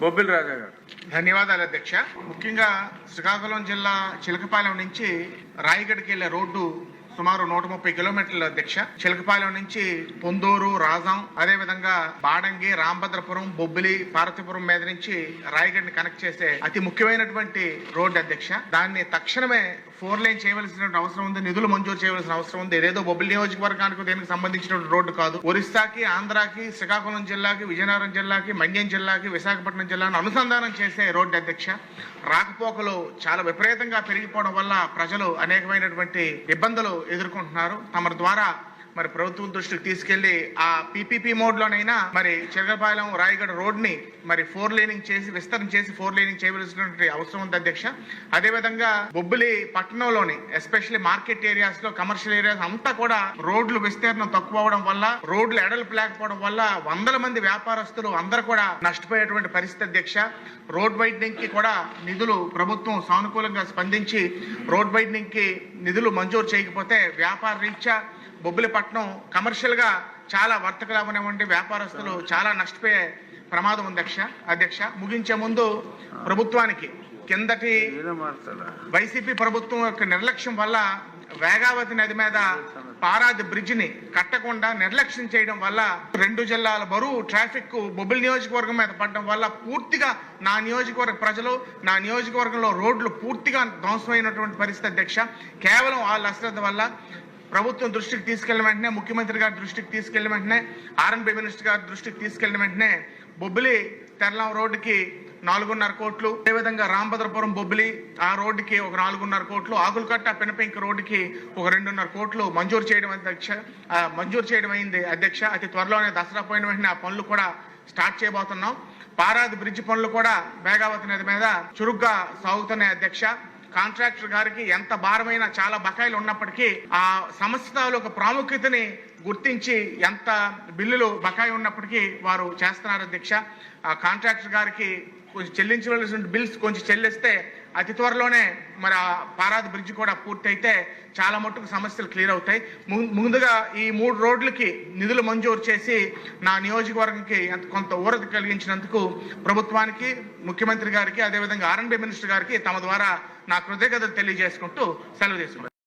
బొబ్బిలి రాజా గారు. ధన్యవాదాలు అధ్యక్ష. ముఖ్యంగా శ్రీకాకుళం జిల్లా చిలకపాలెం నుంచి రాయగఢ్కి వెళ్ళే రోడ్డు సుమారు నూట ముప్పై కిలోమీటర్ల అధ్యక్ష. చిలకపాలెం నుంచి పొందూరు రాజం అదే విధంగా బాడంగి రాంభద్రపురం బొబ్బిలి పార్వతీపురం మీద నుంచి రాయగడ్ని కనెక్ట్ చేసే అతి ముఖ్యమైనటువంటి రోడ్డు అధ్యక్ష. దాన్ని తక్షణమే ఫోర్ లైన్ చేయవలసిన అవసరం ఉంది నిధులు మంజూరు చేయవలసిన అవసరం ఉంది. ఏదేదో బొబ్బిలి నియోజకవర్గానికి దీనికి సంబంధించిన రోడ్డు కాదు. ఒరిస్సాకి ఆంధ్రాకి శ్రీకాకుళం జిల్లాకి విజయనగరం జిల్లాకి మండ్యం జిల్లాకి విశాఖపట్నం జిల్లాను అనుసంధానం చేసే రోడ్డు అధ్యక్ష. రాకపోకలు చాలా విపరీతంగా పెరిగిపోవడం వల్ల ప్రజలు అనేకమైనటువంటి ఇబ్బందులు ఎదుర్కొంటున్నారు. తమ ద్వారా మరి ప్రభుత్వం దృష్టికి తీసుకెళ్ళి ఆ పీపీపీ మోడ్ లోనైనా మరి చిరగపాలెం రాయగడ రోడ్ని మరి ఫోర్ లేనింగ్ చేసి విస్తరణ చేసి ఫోర్ లేనింగ్ చేయవలసినటువంటి అవసరం ఉంది అధ్యక్ష. అదేవిధంగా బొబ్బిలి పట్టణంలోని ఎస్పెషల్లీ మార్కెట్ ఏరియాస్లో కమర్షియల్ ఏరియాస్ అంతా కూడా రోడ్లు విస్తీర్ణం తక్కువ అవడం వల్ల రోడ్లు ఎడల్పు లేకపోవడం వల్ల వందల మంది వ్యాపారస్తులు అందరూ కూడా నష్టపోయేటువంటి పరిస్థితి అధ్యక్ష. రోడ్ వైడ్నింగ్కి కూడా నిధులు ప్రభుత్వం సానుకూలంగా స్పందించి రోడ్ వైడ్నింగ్కి నిధులు మంజూరు చేయకపోతే వ్యాపార రీత్యా బొబ్బిలిపట్నం కమర్షియల్గా చాలా వర్తకులు అవనివ్వండి వ్యాపారస్తులు చాలా నష్టపోయే ప్రమాదం ఉంది అధ్యక్ష. అధ్యక్ష ముగించే ముందు ప్రభుత్వానికి కిందటి వైసీపీ ప్రభుత్వం యొక్క నిర్లక్ష్యం వల్ల వేగావతి నది మీద పారాది బ్రిడ్జ్ని కట్టకుండా నిర్లక్ష్యం చేయడం వల్ల రెండు జిల్లాల బరువు ట్రాఫిక్ బొబ్బిలి నియోజకవర్గం మీద పడడం వల్ల పూర్తిగా నా నియోజకవర్గ ప్రజలు నా నియోజకవర్గంలో రోడ్లు పూర్తిగా ధ్వంసమైనటువంటి పరిస్థితి అధ్యక్ష. కేవలం వాళ్ళ అశ్రద్ధ వల్ల ప్రభుత్వం దృష్టికి తీసుకెళ్ళిన వెంటనే ముఖ్యమంత్రి గారి దృష్టికి తీసుకెళ్ళిన వెంటనే ఆర్ఎన్బి మినిస్టర్ గారి దృష్టికి తీసుకెళ్ళిన వెంటనే బొబ్బిలి తెరలాం రోడ్డుకి నాలుగున్నర కోట్లు అదేవిధంగా రామభద్రపురం బొబ్బిలి ఆ రోడ్డుకి ఒక నాలుగున్నర కోట్లు ఆకులకట్ట పినపెంక రోడ్డుకి ఒక రెండున్నర కోట్లు మంజూరు చేయడం అధ్యక్ష మంజూరు చేయడం అయింది అధ్యక్ష. అతి త్వరలోనే దసరా పోయిన వెంటనే ఆ పనులు కూడా స్టార్ట్ చేయబోతున్నాం. పారాది బ్రిడ్జ్ పనులు కూడా వేగావతి నది మీద చురుగ్గా సాగుతున్నాయి అధ్యక్ష. కాంట్రాక్టర్ గారికి ఎంత భారమైన చాలా బకాయిలు ఉన్నప్పటికీ ఆ సంస్థ యొక్క ప్రాముఖ్యతని గుర్తించి ఎంత బిల్లులు బకాయి ఉన్నప్పటికీ వారు చేస్తున్నారు అధ్యక్ష ఆ కాంట్రాక్టర్ గారికి కొంచెం చెల్లించవలసిన బిల్స్ కొంచెం చెల్లిస్తే అతి త్వరలోనే మరి ఆ పారాది బ్రిడ్జ్ కూడా పూర్తయితే చాలా మట్టుకు సమస్యలు క్లియర్ అవుతాయి. ము- ముందుగా ఈ మూడు రోడ్లకి నిధులు మంజూరు చేసి నా నియోజకవర్గంకి ఎంత- కొంత ఊరత కలిగించినందుకు ప్రభుత్వానికి ముఖ్యమంత్రి గారికి అదేవిధంగా ఆర్ఎండ్బి మినిస్టర్ గారికి తమ ద్వారా నా కృతజ్ఞతలు తెలియజేసుకుంటూ సెలవు తీసుకుంటాను